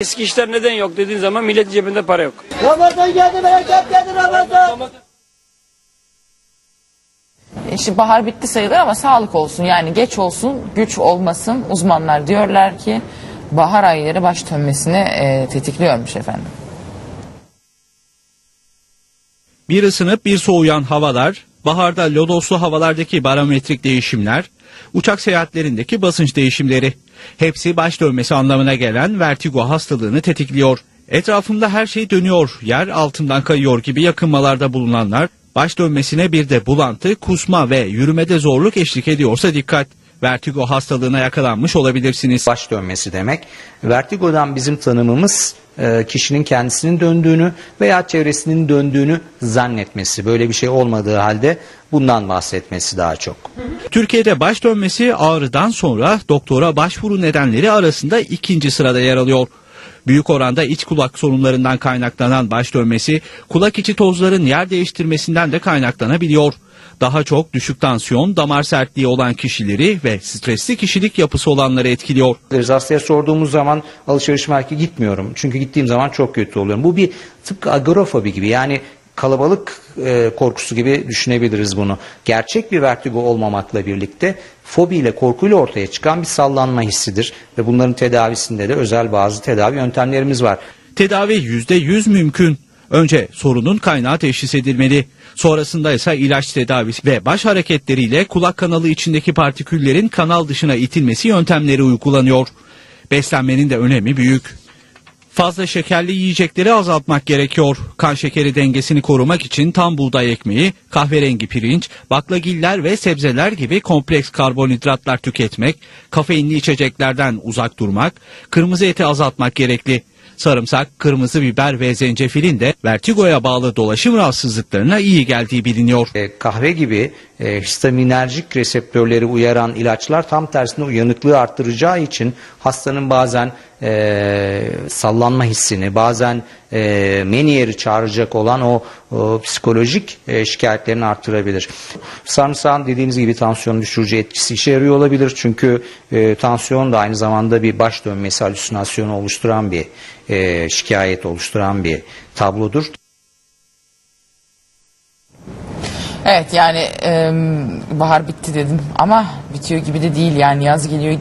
Eski işler neden yok dediğin zaman millet cebinde para yok. Ramazan geldi bereket geldi Ramazan. İşte bahar bitti sayılır ama sağlık olsun. Yani geç olsun, güç olmasın. Uzmanlar diyorlar ki bahar ayları baş dönmesini e, tetikliyormuş efendim. Bir ısınıp bir soğuyan havalar, baharda lodoslu havalardaki barometrik değişimler, uçak seyahatlerindeki basınç değişimleri. Hepsi baş dönmesi anlamına gelen vertigo hastalığını tetikliyor. Etrafımda her şey dönüyor, yer altından kayıyor gibi yakınmalarda bulunanlar, baş dönmesine bir de bulantı, kusma ve yürümede zorluk eşlik ediyorsa dikkat. Vertigo hastalığına yakalanmış olabilirsiniz. baş dönmesi demek. Vertigodan bizim tanımımız e, kişinin kendisinin döndüğünü veya çevresinin döndüğünü zannetmesi. Böyle bir şey olmadığı halde bundan bahsetmesi daha çok. Türkiye'de baş dönmesi ağrıdan sonra doktora başvuru nedenleri arasında ikinci sırada yer alıyor. Büyük oranda iç kulak sorunlarından kaynaklanan baş dönmesi kulak içi tozların yer değiştirmesinden de kaynaklanabiliyor. Daha çok düşük tansiyon, damar sertliği olan kişileri ve stresli kişilik yapısı olanları etkiliyor. Hastaya sorduğumuz zaman alışveriş merkezi gitmiyorum. Çünkü gittiğim zaman çok kötü oluyorum. Bu bir tıpkı agorafobi gibi yani kalabalık e, korkusu gibi düşünebiliriz bunu. Gerçek bir vertigo olmamakla birlikte fobiyle korkuyla ortaya çıkan bir sallanma hissidir. Ve bunların tedavisinde de özel bazı tedavi yöntemlerimiz var. Tedavi %100 mümkün. Önce sorunun kaynağı teşhis edilmeli. Sonrasında ise ilaç tedavisi ve baş hareketleriyle kulak kanalı içindeki partiküllerin kanal dışına itilmesi yöntemleri uygulanıyor. Beslenmenin de önemi büyük. Fazla şekerli yiyecekleri azaltmak gerekiyor. Kan şekeri dengesini korumak için tam buğday ekmeği, kahverengi pirinç, baklagiller ve sebzeler gibi kompleks karbonhidratlar tüketmek, kafeinli içeceklerden uzak durmak, kırmızı eti azaltmak gerekli. Sarımsak, kırmızı biber ve zencefilin de vertigoya bağlı dolaşım rahatsızlıklarına iyi geldiği biliniyor. E, kahve gibi e, histaminerjik reseptörleri uyaran ilaçlar tam tersine uyanıklığı arttıracağı için hastanın bazen e, sallanma hissini, bazen e, meniyeri çağıracak olan o, o psikolojik e, şikayetlerini arttırabilir. Sarımsağın dediğiniz gibi tansiyon düşürücü etkisi işe yarıyor olabilir. Çünkü e, tansiyon da aynı zamanda bir baş dönmesi halüsinasyonu oluşturan bir e, şikayet oluşturan bir tablodur. Evet yani e, bahar bitti dedim ama bitiyor gibi de değil yani yaz geliyor